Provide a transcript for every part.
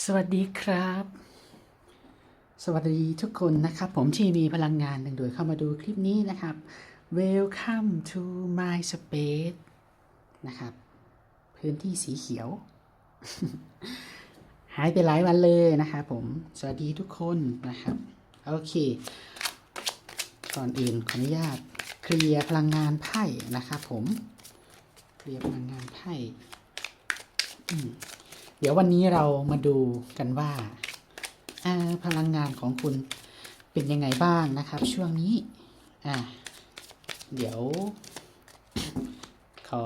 สวัสดีครับ สวัสดีทุกคนนะครับ ผมที่มีพลังงานหนึ่งโดยเข้ามาดูคลิปนี้นะครับ Welcome to my space นะครับ พื้นที่สีเขียว หายไปหลายวันเลยนะครับผม สวัสดีทุกคนนะครับ โอเค ก่อนอื่นขออนุญาตเคลียร์พลังงานไพ่นะครับผม เคลียร์พลังงานไพ่อืม เดี๋ยววันนี้เรามาดูกันว่าพลังงานของคุณเป็นยังไงบ้างนะครับ ช่วงนี้อ่าเดี๋ยว ขอ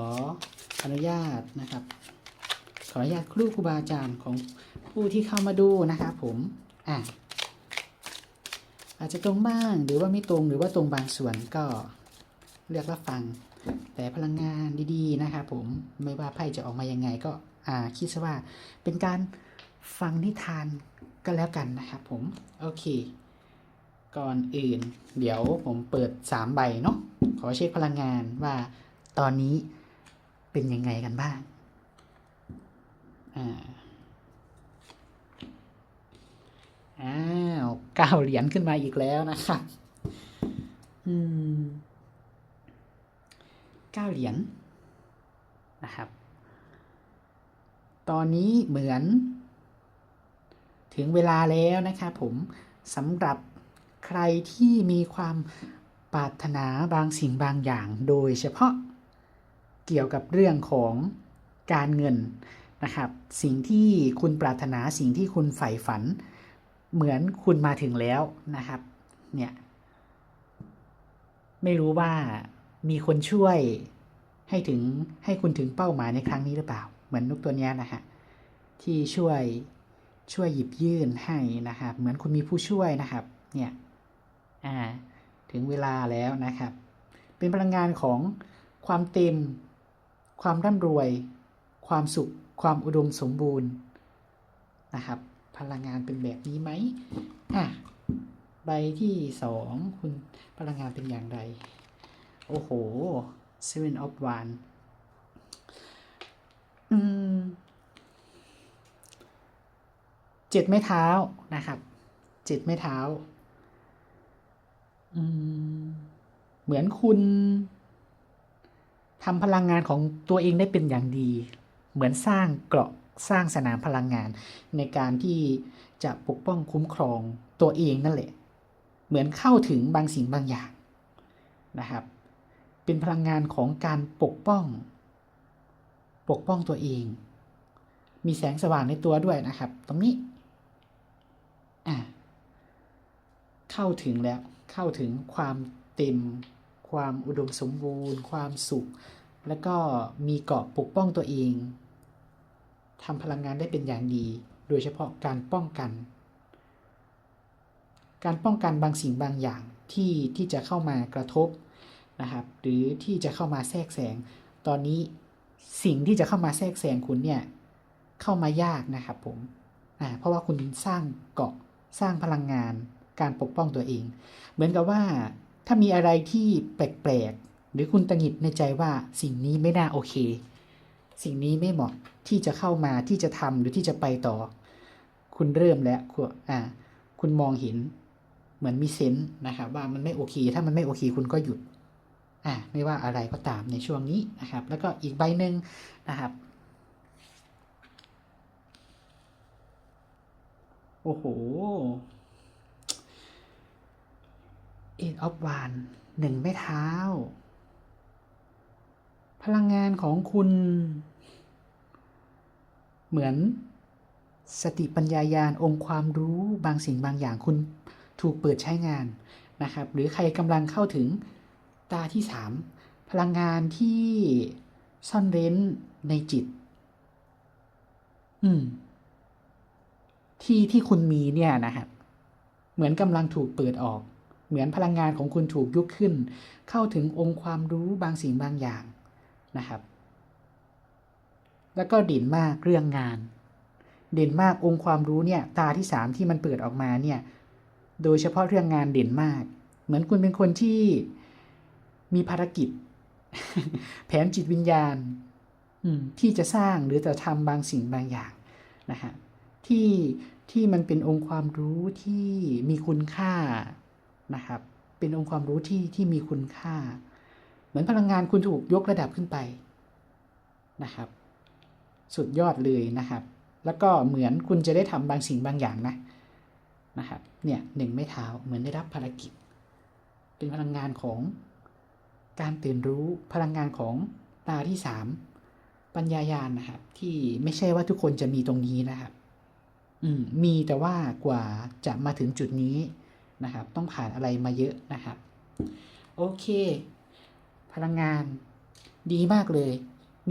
อนุญาตนะครับ ขออนุญาตครูครูบาอาจารย์ของผู้ที่เข้ามาดูนะครับผมอ่าอาจจะตรงบ้างหรือว่าไม่ตรงหรือว่าตรงบางส่วนก็เลือกรับฟัง แต่พลังงานดีๆนะครับผมไม่ว่าไพ่จะออกมายังไงก็ คิดซะว่าเป็นการฟังนิทานก็แล้วกันนะครับผม โอเค ก่อนอื่น เดี๋ยวผมเปิด 3 ใบเนาะขอเช็คพลังงานว่าตอนนี้เป็นยังไงกันบ้าง อ่า อ้าวเก้าเหรียญขึ้นมาอีกแล้วนะครับ อืมเก้าเหรียญนะครับ ตอนนี้เหมือน ถึงเวลาแล้วนะครับผมสำหรับใครที่มีความปรารถนาบางสิ่งบางอย่าง โดยเฉพาะเกี่ยวกับเรื่องของการเงินนะครับ สิ่งที่คุณปรารถนาสิ่งที่คุณใฝ่ฝัน เหมือนคุณมาถึงแล้วนะครับ เนี่ย ไม่รู้ว่ามีคนช่วยให้ถึงให้คุณถึงเป้าหมายในครั้งนี้หรือเปล่า เหมือนนกตัวนี้นะฮะที่ช่วยช่วยหยิบยื่นให้นะครับ เหมือนคุณมีผู้ช่วยนะครับเนี่ยอ่าถึงเวลาแล้วนะครับ เป็นพลังงานของความเต็ม ความร่ำรวย ความสุข ความอุดมสมบูรณ์นะครับ พลังงานเป็นแบบนี้ไหมอะใบที่สองคุณพลังงานเป็นอย่างไร โอ้โห Seven of One อืม เจ็ดไม้เท้านะครับเจ็ดไม้เท้าเหมือนคุณทำพลังงานของตัวเองได้เป็นอย่างดี เหมือนสร้างเกราะสร้างสนามพลังงาน ในการที่จะปกป้องคุ้มครองตัวเองนั่นแหละ เหมือนเข้าถึงบางสิ่งบางอย่างนะครับ เป็นพลังงานของการปกป้อง ปกป้องตัวเอง มีแสงสว่างในตัวด้วยนะครับ ตรงนี้อะเข้าถึงแล้วเข้าถึงความเต็ม ความอุดมสมบูรณ์ ความสุข แล้วก็มีเกาะปกป้องตัวเองทำพลังงานได้เป็นอย่างดี โดยเฉพาะการป้องกัน การป้องกันบางสิ่งบางอย่างที่ที่จะเข้ามากระทบนะครับ หรือที่จะเข้ามาแทรกแซงตอนนี้ สิ่งที่จะเข้ามาแทรกแซงคุณเนี่ยเข้ามายากนะครับผมอ่าเพราะว่าคุณสร้างเกาะสร้างพลังงานการปกป้องตัวเอง เหมือนกับว่าถ้ามีอะไรที่แปลกๆ หรือคุณตังหิดในใจว่าสิ่งนี้ไม่น่าโอเค สิ่งนี้ไม่เหมาะที่จะเข้ามาที่จะทำหรือที่จะไปต่อ คุณเริ่มแล้วคุณอ่าคุณมองเห็นเหมือนมีเซนส์นะครับว่ามันไม่โอเค ถ้ามันไม่โอเค คุณก็หยุด อ่าไม่ว่าอะไรก็ตามในช่วงนี้นะครับ แล้วก็อีกใบหนึ่งนะครับ โอ้โห Eight of Wands หนึ่งไม้เท้า พลังงานของคุณ เหมือนสติปัญญายาณองค์ความรู้บางสิ่งบางอย่างคุณถูกเปิดใช้งานนะครับ หรือใครกำลังเข้าถึง ตาที่สามพลังงานที่ซ่อนเร้นในจิต อืม ที่ที่คุณมีเนี่ยนะครับเหมือนกำลังถูกเปิดออก เหมือนพลังงานของคุณถูกยุกขึ้น เข้าถึงองค์ความรู้บางสิ่งบางอย่างนะครับ แล้วก็เด่นมากเรื่องงาน เด่นมากองค์ความรู้เนี่ย ตาที่สามที่มันเปิดออกมาเนี่ย โดยเฉพาะเรื่องงานเด่นมาก เหมือนคุณเป็นคนที่ มีภารกิจ แผนจิตวิญญาณที่จะสร้างหรือจะทำบางสิ่งบางอย่างนะฮะที่ที่มันเป็นองค์ความรู้ที่มีคุณค่านะครับ เป็นองค์ความรู้ที่ที่มีคุณค่า เหมือนพลังงานคุณถูกยกระดับขึ้นไปนะครับ สุดยอดเลยนะครับ แล้วก็เหมือนคุณจะได้ทำบางสิ่งบางอย่างนะนะครับ เนี่ยหนึ่งไม่เท้าเหมือนได้รับภารกิจ เป็นพลังงานของ การตื่นรู้พลังงานของตาที่สามปัญญายาณนะครับ ที่ไม่ใช่ว่าทุกคนจะมีตรงนี้นะครับ อืมมีแต่ว่ากว่าจะมาถึงจุดนี้นะครับ ต้องผ่านอะไรมาเยอะนะครับ โอเค พลังงานดีมากเลย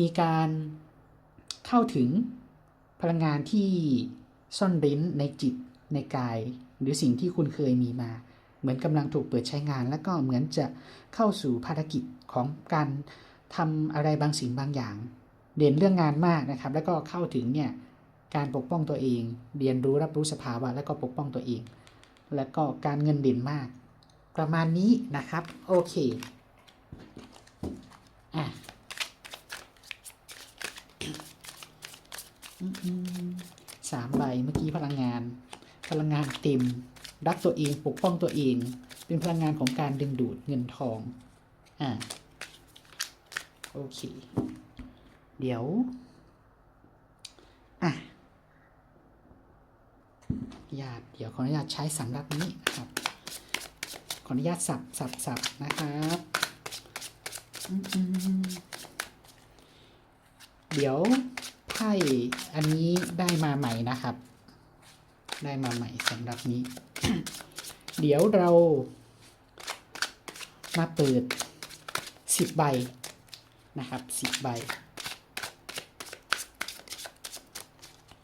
มีการเข้าถึงพลังงานที่ซ่อนเร้นในจิตในกาย หรือสิ่งที่คุณเคยมีมา เหมือนกำลังถูกเปิดใช้งาน แล้วก็เหมือนจะเข้าสู่ภารกิจของการทำอะไรบางสิ่งบางอย่าง เด่นเรื่องงานมากนะครับ แล้วก็เข้าถึงเนี่ยการปกป้องตัวเอง เรียนรู้รับรู้สภาวะ แล้วก็ปกป้องตัวเอง แล้วก็การเงินเด่นมาก ประมาณนี้นะครับ โอเคอะสามใบเมื่อกี้พลังงาน พลังงานเต็ม รักตัวเองปกป้องตัวเอง เป็นพลังงานของการดึงดูดเงินทอง อ่า โอเค เดี๋ยว อะญาตเดี๋ยวขออนุญาตใช้สำหรับนี้นะครับ ขออนุญาตสับสับสับนะครับเดี๋ยวไพ่อันนี้ได้มาใหม่นะครับ ได้มาใหม่สำหรับนี้ เดี๋ยวเรามาเปิดสิบใบนะครับสิบใบ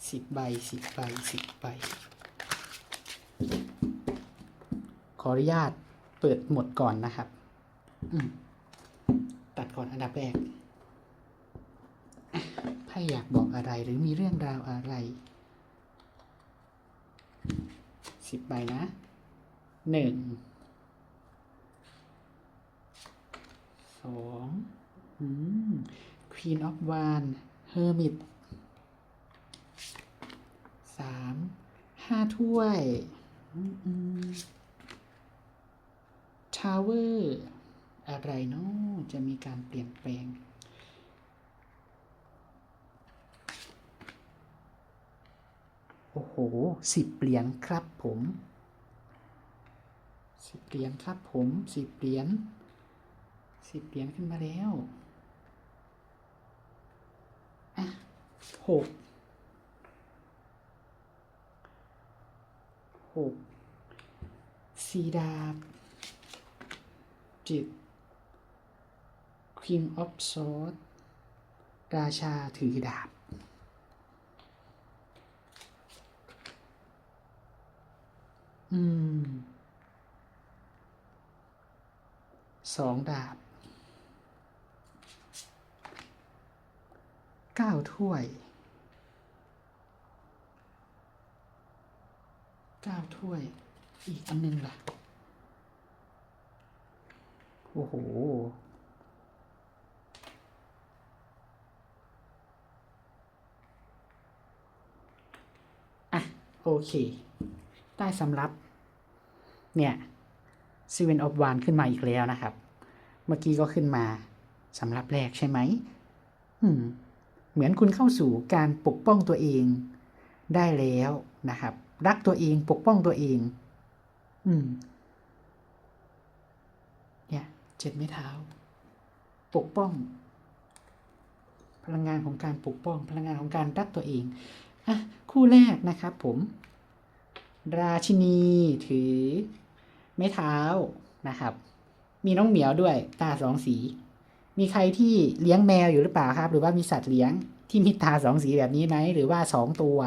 สิบใบสิบใบสิบใบ ขออนุญาตเปิดหมดก่อนนะครับ ตัดก่อนอันดับแรกอะไพ่อยากบอกอะไรหรือมีเรื่องราวอะไร สิบใบนะหนึ่งสองอืม Queen of Wands Hermit สามห้าถ้วยอืมอืม Tower อะไรเนาะจะมีการเปลี่ยนแปลง โอ้โหสิบเหรียญครับผมสิบเหรียญครับผมสิบเหรียญสิบเหรียญขึ้นมาแล้วอะหกหกสีดาบเจ็ด King of Swords ราชาถือดาบ อืม สองดาบเก้าถ้วยเก้าถ้วย อีกอันหนึงล่ะ โอ้โหอะโอเค ได้สำรับ เนี่ย Seven of Wands ขึ้นมาอีกแล้วนะครับ เมื่อกี้ก็ขึ้นมาสำรับแรกใช่ไหมอืมเหมือนคุณเข้าสู่การปกป้องตัวเองได้แล้วนะครับ รักตัวเองปกป้องตัวเอง อืม เนี่ยเจ็ดไม้เท้า ปกป้อง พลังงานของการปกป้อง พลังงานของการรักตัวเองอะคู่แรกนะครับผม ราชินีถือ ไม้เท้านะครับ มีน้องเหมียวด้วยตาสองสี มีใครที่เลี้ยงแมวอยู่หรือเปล่าครับ หรือว่ามีสัตว์เลี้ยงที่มีตาสองสีแบบนี้ไหมหรือว่าสองตัว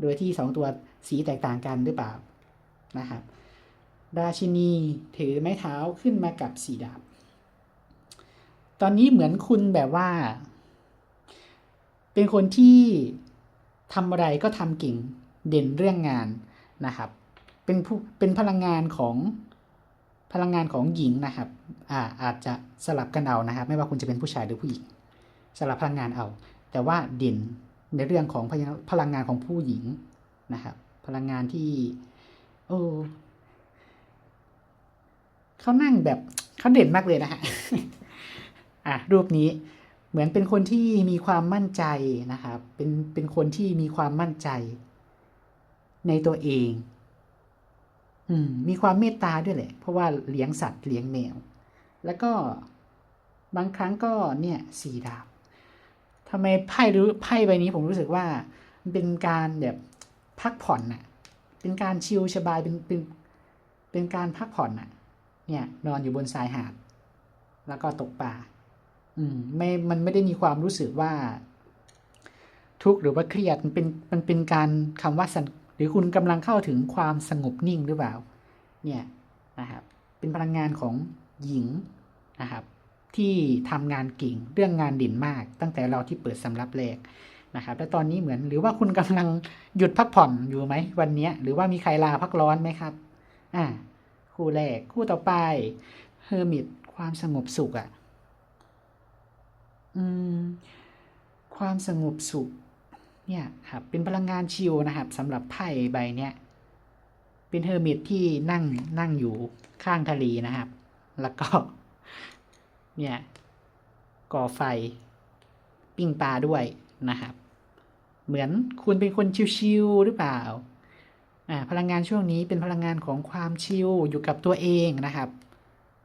โดยที่สองตัวสีแตกต่างกันหรือเปล่านะครับ ราชินีถือไม้เท้าขึ้นมากับสีดาบตอนนี้เหมือนคุณแบบว่า เป็นคนที่ทำอะไรก็ทำเก่งเด่นเรื่องงาน นะครับ เป็นผู้เป็นพลังงานของพลังงานของหญิงนะครับอ่าอาจจะสลับกันเอานะครับ ไม่ว่าคุณจะเป็นผู้ชายหรือผู้หญิง สลับพลังงานเอา แต่ว่าเด่นในเรื่องของพลังพลังงานของผู้หญิงนะครับ พลังงานที่โอ้เขานั่งแบบเขาเด่นมากเลยนะฮะอะรูปนี้เหมือนเป็นคนที่มีความมั่นใจนะครับ เป็นเป็นคนที่มีความมั่นใจ ในตัวเอง อืม มีความเมตตาด้วยแหละ เพราะว่าเลี้ยงสัตว์เลี้ยงแมว แล้วก็บางครั้งก็เนี่ยสี่ดาบทำไมไพ่รู้ไพ่ใบนี้ผมรู้สึกว่ามันเป็นการแบบพักผ่อนน่ะ เป็นการชิลสบายเป็นเป็นเป็นการพักผ่อนน่ะ เนี่ย นอนอยู่บนชายหาด แล้วก็ตกปลาอืมไม่มันไม่ได้มีความรู้สึกว่า ทุกข์หรือว่าเครียดมันเป็นมันเป็นการคำว่าสง หรือคุณกำลังเข้าถึงความสงบนิ่งหรือเปล่าเนี่ยนะครับเป็นพลังงานของหญิงนะครับที่ทำงานเก่งเรื่องงานเด่นมาก ตั้งแต่เราที่เปิดสำรับแรกนะครับและตอนนี้เหมือนหรือว่าคุณกำลังหยุดพักผ่อนอยู่ไหมวันนี้หรือว่ามีใครลาพักร้อนไหมครับอ่าคู่แรกคู่ต่อไปเฮอร์มิตความสงบสุขอะ่ะอืมความสงบสุข เนี่ยครับเป็นพลังงานชิลนะครับสำหรับไพ่ใบเนี้ยเป็นเฮอร์มิตที่นั่งนั่งอยู่ข้างทะเลนะครับ แล้วก็เนี่ยก่อไฟปิ้งปลาด้วยนะครับ เหมือนคุณเป็นคนชิลๆหรือเปล่าอ่าพลังงานช่วงนี้เป็นพลังงานของความชิลอยู่กับตัวเองนะครับ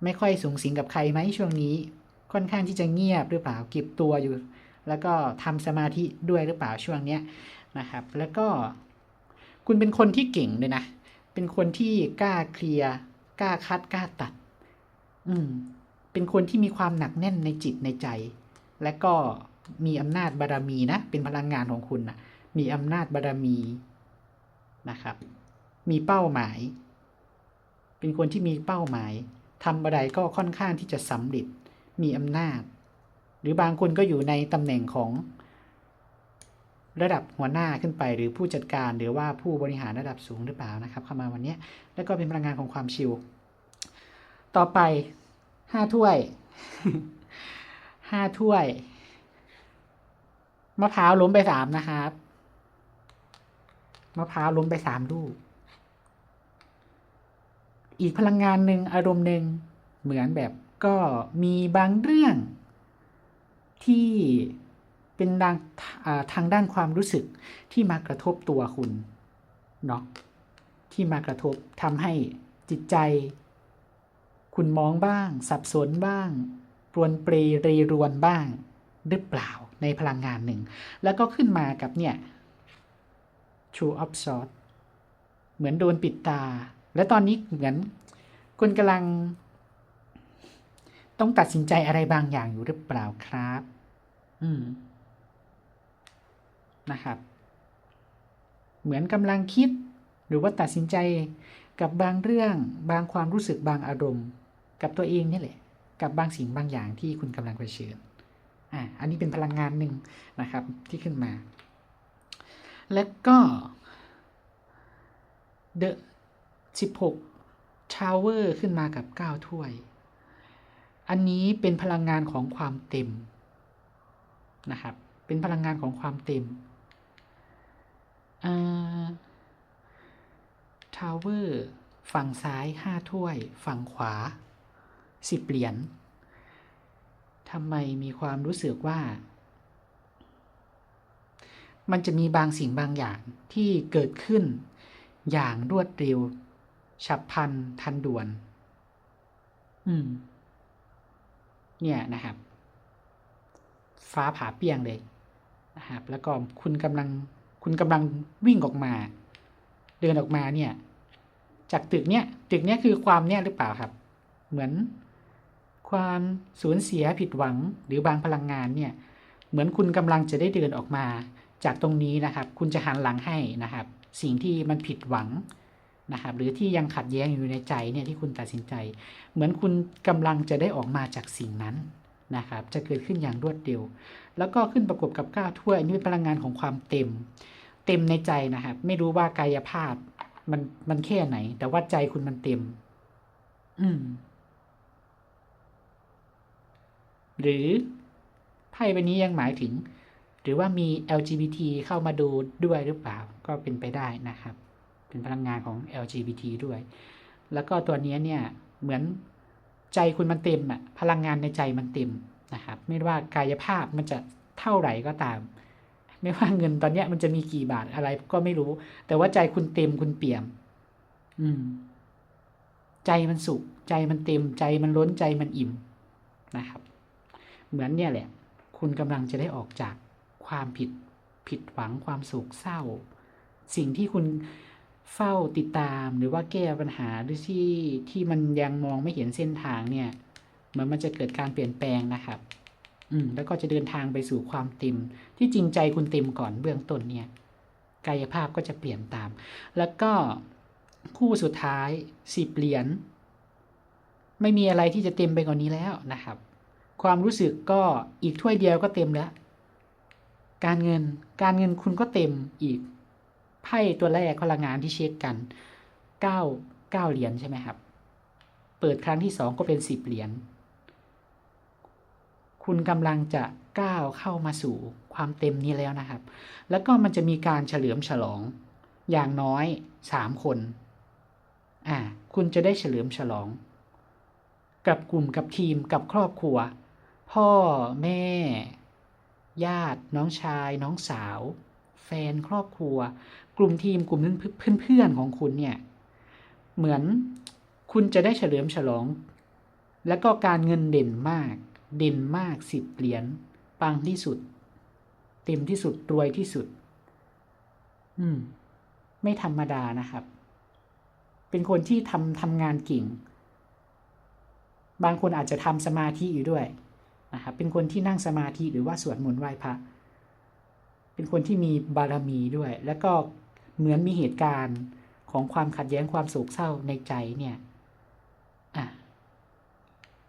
ไม่ค่อยสูงสิงกับใครไหมช่วงนี้ ค่อนข้างที่จะเงียบหรือเปล่าเก็บตัวอยู่ แล้วก็ทำสมาธิด้วยหรือเปล่าช่วงเนี้ยนะครับ แล้วก็คุณเป็นคนที่เก่งเลยนะ เป็นคนที่กล้าเคลียร์กล้าคัดกล้าตัด อืม เป็นคนที่มีความหนักแน่นในจิตในใจ และก็มีอำนาจบารมีนะ เป็นพลังงานของคุณนะมีอำนาจบารมีนะครับ มีเป้าหมาย เป็นคนที่มีเป้าหมายทำอะไรก็ค่อนข้างที่จะสำเร็จ มีอำนาจ หรือบางคนก็อยู่ในตำแหน่งของระดับหัวหน้าขึ้นไป หรือผู้จัดการหรือว่าผู้บริหารระดับสูงหรือเปล่านะครับ เข้ามาวันนี้แล้วก็เป็นพลังงานของความชิลต่อไปห้าถ้วยห้าถ้วยมะพร้าวล้มไปสามนะครับมะพร้าวล้มไปสามลูก อีกพลังงานหนึ่งอารมณ์หนึ่งเหมือนแบบก็มีบางเรื่อง ที่เป็นดังทางด้านความรู้สึกที่มากระทบตัวคุณเนาะที่มากระทบทำให้จิตใจ คุณมองบ้าง สับสนบ้าง รวนเปรเรรวนบ้าง หรือเปล่าในพลังงานหนึ่ง แล้วก็ขึ้นมากับเนี่ย True of s o r t เหมือนโดนปิดตา และตอนนี้เหมือนคุณกำลัง ต้องตัดสินใจอะไรบางอย่างอยู่หรือเปล่าครับ อืม นะครับ เหมือนกำลังคิด หรือว่าตัดสินใจกับบางเรื่องบางความรู้สึกบางอารมณ์ กับตัวเองนี่แหละ กับบางสิ่งบางอย่างที่คุณกำลังเผชิญอ่าอันนี้เป็นพลังงานหนึ่งนะครับ ที่ขึ้นมา แล้วก็ The 16 Tower ขึ้นมากับ 9 ถ้วย อันนี้เป็นพลังงานของความเต็มนะครับ เป็นพลังงานของความเต็ม Tower ฝั่งซ้าย5ถ้วย ฝั่งขวา10เหรียญทำไมมีความรู้สึกว่า มันจะมีบางสิ่งบางอย่างที่เกิดขึ้นอย่างรวดเร็ว ฉับพลันทันด่วน อืม เนี่ยนะครับ ฟ้าผ่าเปียงเลยนะครับแล้วก็คุณกำลังคุณกำลังวิ่งออกมา เดินออกมาเนี่ย จากตึกเนี้ยตึกเนี้ยคือความเนี่ยหรือเปล่าครับ เหมือนความสูญเสียผิดหวังหรือบางพลังงานเนี่ย เหมือนคุณกำลังจะได้เดินออกมา จากตรงนี้นะครับ คุณจะหันหลังให้นะครับ สิ่งที่มันผิดหวัง นะครับหรือที่ยังขัดแย้งอยู่ในใจเนี่ยที่คุณตัดสินใจ เหมือนคุณกำลังจะได้ออกมาจากสิ่งนั้นนะครับจะเกิดขึ้นอย่างรวดเร็ว แล้วก็ขึ้นประกบกับก้าถ้วยอันนี้เป็นพลังงานของความเต็ม เต็มในใจนะครับ ไม่รู้ว่ากายภาพมันมันแค่ไหน แต่ว่าใจคุณมันเต็ม อืม หรือไพ่ใบนี้ยังหมายถึง หรือว่ามี LGBT เข้ามาดูด้วยหรือเปล่า ก็เป็นไปได้นะครับ เป็นพลังงานของ LGBT ด้วย แล้วก็ตัวนี้เนี่ยเหมือนใจคุณมันเต็มอะพลังงานในใจมันเต็มนะครับ ไม่ว่ากายภาพมันจะเท่าไหร่ก็ตาม ไม่ว่าเงินตอนเนี้ยมันจะมีกี่บาทอะไรก็ไม่รู้ แต่ว่าใจคุณเต็มคุณเปี่ยม อืม ใจมันสุข ใจมันเต็ม ใจมันล้นใจมันอิ่มนะครับ เหมือนเนี่ยแหละ คุณกำลังจะได้ออกจากความผิดผิดหวังความโศกเศร้า สิ่งที่คุณ เฝ้าติดตามหรือว่าแก้ปัญหาหรือที่ที่มันยังมองไม่เห็นเส้นทางเนี่ยเหมือนมันจะเกิดการเปลี่ยนแปลงนะครับ อืมแล้วก็จะเดินทางไปสู่ความเต็ม ที่จริงใจคุณเต็มก่อนเบื้องต้นเนี่ย กายภาพก็จะเปลี่ยนตาม แล้วก็คู่สุดท้ายสิบเหรียญไม่มีอะไรที่จะเต็มไปกว่านนี้แล้วนะครับ ความรู้สึกก็อีกถ้วยเดียวก็เต็มแล้ว การเงินการเงินคุณก็เต็มอีก ไพ่ตัวแรกพลังงานที่เช็คกันเก้าเก้าเหรียญใช่ไหมครับ เปิดครั้งที่สองก็เป็นสิบเหรียญ คุณกำลังจะก้าวเข้ามาสู่ความเต็มนี้แล้วนะครับ แล้วก็มันจะมีการเฉลิมฉลองอย่างน้อยสามคน อ่า คุณจะได้เฉลิมฉลอง กับกลุ่มกับทีมกับครอบครัว พ่อแม่ ญาติ น้องชาย น้องสาว แฟนครอบครัว กลุ่มทีมกลุ่มเพื่อนๆของคุณเนี่ยเหมือนคุณจะได้เฉลิมฉลอง แล้วก็การเงินเด่นมาก เด่นมากสิบเหรียญปังที่สุด เต็มที่สุดรวยที่สุด อืม ไม่ธรรมดานะครับ เป็นคนที่ทำทำงานเก่ง บางคนอาจจะทำสมาธิอยู่ด้วยนะครับเป็นคนที่นั่งสมาธิหรือว่าสวดมนต์ไหว้พระเป็นคนที่มีบารมีด้วย แล้วก็ เหมือนมีเหตุการณ์ของความขัดแย้งความโศกเศร้าในใจเนี่ย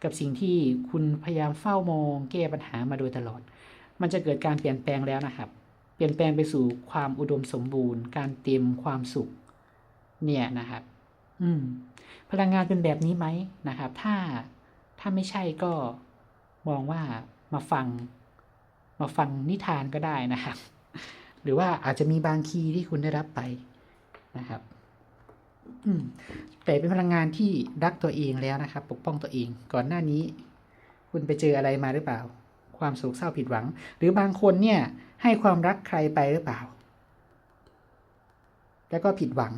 กับสิ่งที่คุณพยายามเฝ้ามองแก้ปัญหามาโดยตลอด มันจะเกิดการเปลี่ยนแปลงแล้วนะครับ เปลี่ยนแปลงไปสู่ความอุดมสมบูรณ์ การเต็มความสุข เนี่ยนะครับ อืม พลังงานเป็นแบบนี้ไหมนะครับ ถ้าถ้าไม่ใช่ก็มองว่ามาฟัง มาฟังนิทานก็ได้นะครับ หรือว่าอาจจะมีบางคีย์ที่คุณได้รับไปนะครับแต่เป็นพลังงานที่รักตัวเองแล้วนะครับ ปกป้องตัวเอง ก่อนหน้านี้ คุณไปเจออะไรมาหรือเปล่า ความโศกเศร้าผิดหวัง หรือบางคนเนี่ย ให้ความรักใครไปหรือเปล่า แล้วก็ผิดหวัง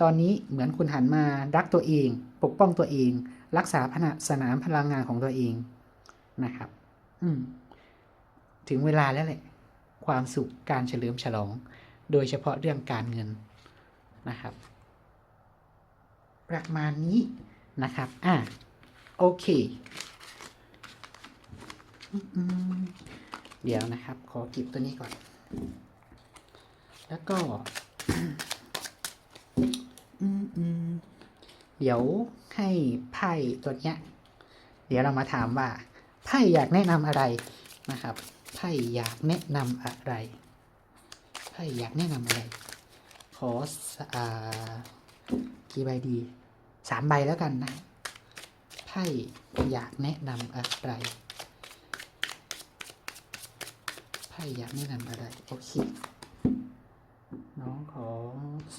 ตอนนี้เหมือนคุณหันมารักตัวเอง ปกป้องตัวเอง รักษาพนาสนามพลังงานของตัวเองนะครับ อืม ถึงเวลาแล้วแหละ ความสุขการเฉลิมฉลอง โดยเฉพาะเรื่องการเงินนะครับ ประมาณนี้นะครับอะโอเคอเดี๋ยวนะครับ ขอเก็บตัวนี้ก่อน แล้วก็เดี๋ยวให้ไพ่ตัวเนี้ย เดี๋ยวเรามาถามว่าไพ่อยากแนะนำอะไรนะครับ ไพ่อยากแนะนำอะไรไพ่อยากแนะนำอะไร ขอสอ่ากี่ใบดีสามใบแล้วกันนะไพ่อยากแนะนำอะไรไพ่อยากแนะนำอะไร โอเค น้องขอ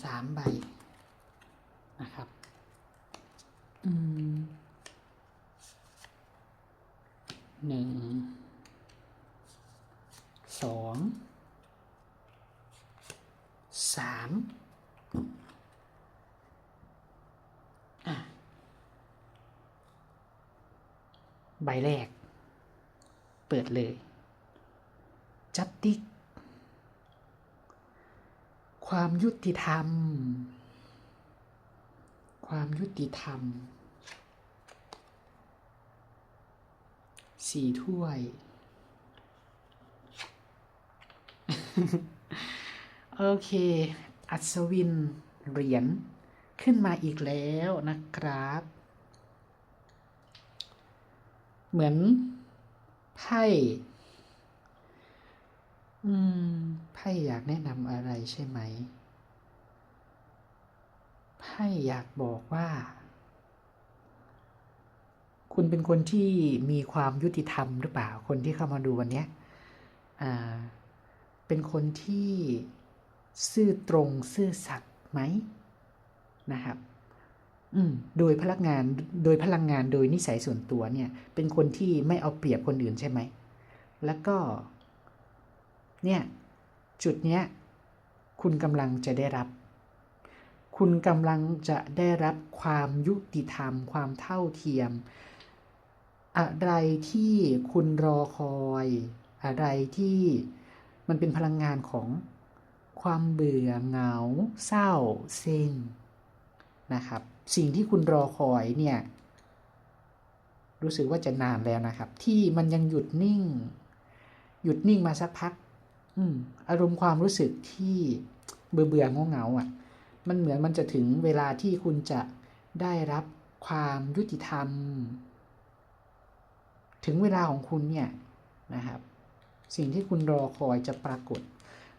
สามใบนะครับ อืมหนึ่ง สองสามใบแรก เปิดเลย จัตติก ความยุติธรรม ความยุติธรรมสี่ถ้วย โอเค อัศวินเหรียญขึ้นมาอีกแล้วนะครับ เหมือนไพ่อืมไพ่อยากแนะนำอะไรใช่ไหมไพ่อยากบอกว่า คุณเป็นคนที่มีความยุติธรรมหรือเปล่าคนที่เข้ามาดูวันนี้อ่า เป็นคนที่ซื่อตรงซื่อสัตย์ไหมนะครับอืมโดยพลังงานโดยพลังงานโดยนิสัยส่วนตัวเนี่ย เป็นคนที่ไม่เอาเปรียบคนอื่นใช่ไหม แล้วก็ เนี่ยจุดเนี้ยคุณกำลังจะได้รับ คุณกำลังจะได้รับความยุติธรรม ความเท่าเทียม อะไรที่คุณรอคอย อะไรที่ มันเป็นพลังงานของความเบื่อเหงา เศร้า เซ็งนะครับ สิ่งที่คุณรอคอยเนี่ย รู้สึกว่าจะนานแล้วนะครับ ที่มันยังหยุดนิ่ง หยุดนิ่งมาสักพักอืมอารมณ์ความรู้สึกที่เบื่อเบื่อๆเหงาอะ มันเหมือนมันจะถึงเวลาที่คุณจะได้รับความยุติธรรม ถึงเวลาของคุณเนี่ยนะครับ สิ่งที่คุณรอคอยจะปรากฏ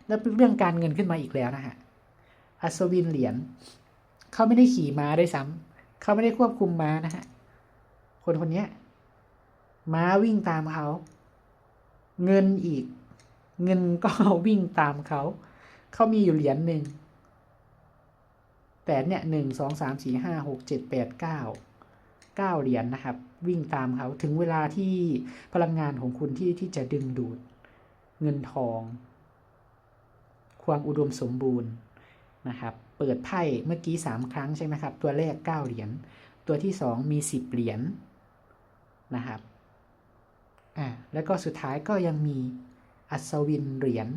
แล้วเรื่องการเงินขึ้นมาอีกแล้วนะฮะอัศวินเหรียญเขาไม่ได้ขี่ม้าได้วยซ้ำเขาไม่ได้ควบคุมม้านะฮะคนคนนี้ม้าวิ่งตามเขา เงินอีก เงินก็วิ่งตามเขาเขามีอยู่เหรียญหนึ่งแต่เนี่ยหนึ่งสองสามสี่ห้าหกเจ็ดแปดเก้าเก้าเหรียญนะครับ วิ่งตามเขาถึงเวลาที่พลังงานของคุณที่ที่จะดึงดูด เงินทอง ความอุดมสมบูรณ์นะครับ เปิดไพ่เมื่อกี้สามครั้งใช่ไหมครับ ตัวแรกเก้าเหรียญ ตัวที่สองมีสิบเหรียญนะครับ อ่า แล้วก็สุดท้ายก็ยังมีอัศวินเหรียญ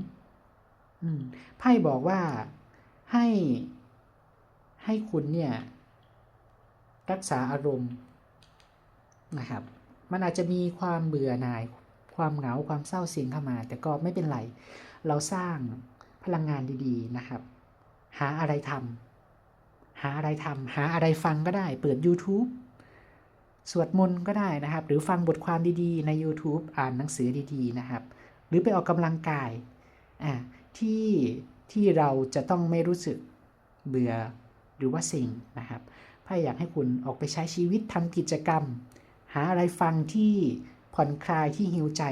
อืมไพ่บอกว่าให้ให้คุณเนี่ย รักษาอารมณ์นะครับ มันอาจจะมีความเบื่อหน่าย ความเหงาความเศร้าเสียงเข้ามา แต่ก็ไม่เป็นไร เราสร้างพลังงานดีๆนะครับ หาอะไรทำหาอะไรทำหาอะไรฟังก็ได้ เปิด YouTube สวดมนต์ก็ได้นะครับ หรือฟังบทความดีๆ ใน YouTube อ่านหนังสือดีๆนะครับ หรือไปออกกำลังกายอ่าที่ที่เราจะต้องไม่รู้สึกเบื่อหรือว่าสิ่งนะครับพ่อยากให้คุณออกไปใช้ชีวิตทำกิจกรรม หาอะไรฟังที่ ผ่อนคลายที่ฮิวใจ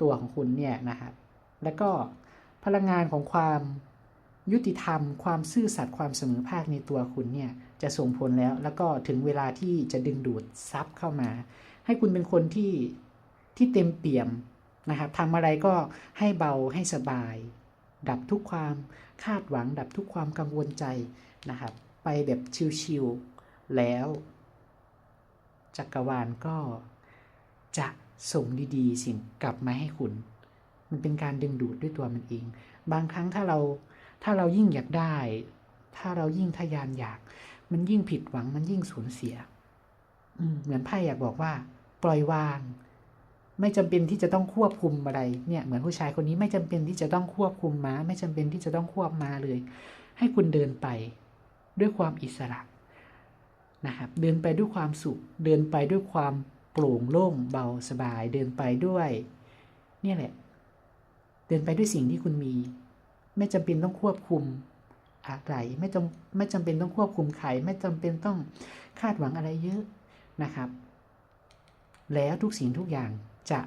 ตัวของคุณเนี่ยนะครับ แล้วก็พลังงานของความยุติธรรม ความซื่อสัตย์ความเสมอภาคในตัวคุณเนี่ยจะส่งผลแล้ว แล้วก็ถึงเวลาที่จะดึงดูดซับเข้ามา ให้คุณเป็นคนที่ที่เต็มเปี่ยมนะครับทำอะไรก็ให้เบาให้สบาย ดับทุกความคาดหวัง ดับทุกความกังวลใจนะครับ ไปแบบชิวๆแล้ว จักรวาลก็ จะส่งดีๆ สิ่งกลับมาให้คุณ มันเป็นการดึงดูดด้วยตัวมันเอง บางครั้งถ้าเราถ้าเรายิ่งอยากได้ ถ้าเรายิ่งทะยานอยาก มันยิ่งผิดหวังมันยิ่งสูญเสียอืเหมือนไพ่อยากบอกว่า ปล่อยวาง ไม่จำเป็นที่จะต้องควบคุมอะไรเนี่ยเหมือนผู้ชายคนนี้ไม่จำเป็นที่จะต้องควบคุมม้า ไม่จำเป็นที่จะต้องควบม้าเลย ให้คุณเดินไปด้วยความอิสระนะครับ เดินไปด้วยความสุข เดินไปด้วยความ โปร่งโล่งเบาสบายเดินไปด้วย เนี่ยแหละ เดินไปด้วยสิ่งที่คุณมี ไม่จำเป็นต้องควบคุมอะไรไม่จำไม่จำเป็นต้องควบคุมใครไม่จำเป็นต้องคาดหวังอะไรเยอะนะครับ แล้วทุกสิ่งทุกอย่างจะ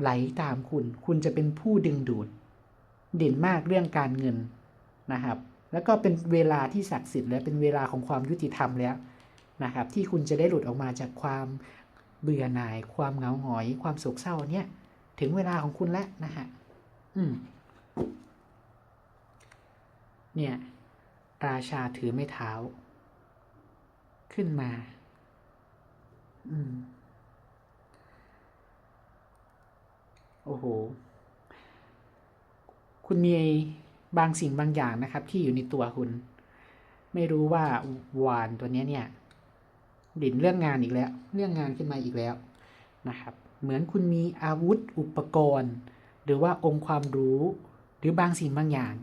ไหลตามคุณ คุณจะเป็นผู้ดึงดูด เด่นมากเรื่องการเงินนะครับ แล้วก็เป็นเวลาที่ศักดิ์สิทธิ์และเป็นเวลาของความยุติธรรมแล้วนะครับ ที่คุณจะได้หลุดออกมาจากความ เบื่อหน่ายความเหงาหงอยความโศกเศร้าเนี่ยถึงเวลาของคุณแล้วนะฮะอืมเนี่ยราชาถือไม้เท้า ขึ้นมา อืม โอ้โห คุณมีบางสิ่งบางอย่างนะครับ ที่อยู่ในตัวคุณ ไม่รู้ว่า วานตัวนี้เนี่ย ดิ่นเรื่องงานอีกแล้ว เรื่องงานขึ้นมาอีกแล้วนะครับ เหมือนคุณมีอาวุธอุปกรณ์ หรือว่าองค์ความรู้หรือบางสิ่งบางอย่าง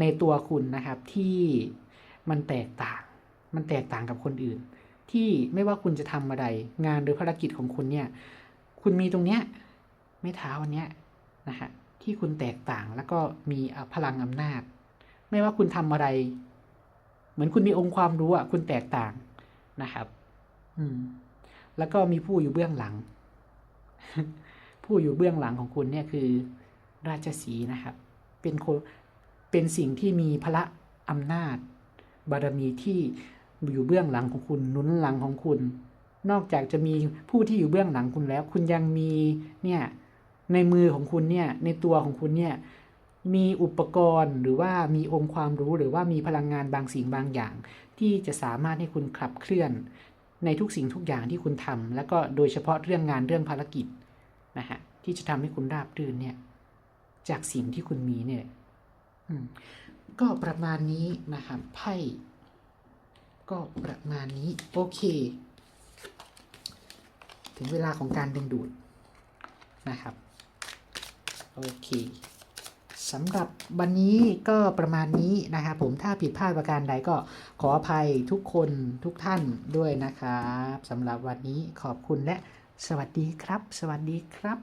ในตัวคุณนะครับที่มันแตกต่าง มันแตกต่างกับคนอื่น ที่ไม่ว่าคุณจะทำอะไรงานหรือภารกิจของคุณเนี่ยคุณมีตรงเนี้ยไม่เท้าอันเนี้ยนะฮะที่คุณแตกต่างแล้วก็มีพลังอำนาจ ไม่ว่าคุณทำอะไร เหมือนคุณมีองค์ความรู้อะคุณแตกต่างนะครับ แล้วก็มีผู้อยู่เบื้องหลัง ผู้อยู่เบื้องหลังของคุณเนี่ยคือ ราชสีนะครับ เป็นคนเป็นสิ่งที่มีพละอำนาจ บารมีที่อยู่เบื้องหลังของคุณนุนหลังของคุณ นอกจากจะมีผู้ที่อยู่เบื้องหลังคุณแล้ว คุณยังมีเนี่ยในมือของคุณเนี่ยในตัวของคุณเนี่ยมีอุปกรณ์หรือว่ามีองค์ความรู้หรือว่ามีพลังงานบางสิ่งบางอย่าง ที่จะสามารถให้คุณขับเคลื่อน ในทุกสิ่งทุกอย่างที่คุณทำแล้วก็โดยเฉพาะเรื่องงานเรื่องภารกิจนะฮะที่จะทำให้คุณราบรื่นเนี่ยจากสิ่งที่คุณมีเนี่ยก็ประมาณนี้นะครับไพ่ก็ประมาณนี้ โอเค ถึงเวลาของการดึงดูดนะครับ โอเค สำหรับวันนี้ก็ประมาณนี้นะครับผมถ้าผิดพลาดประการใดก็ขออภัยทุกคนทุกท่านด้วยนะครับสำหรับวันนี้ขอบคุณและสวัสดีครับ สวัสดีครับ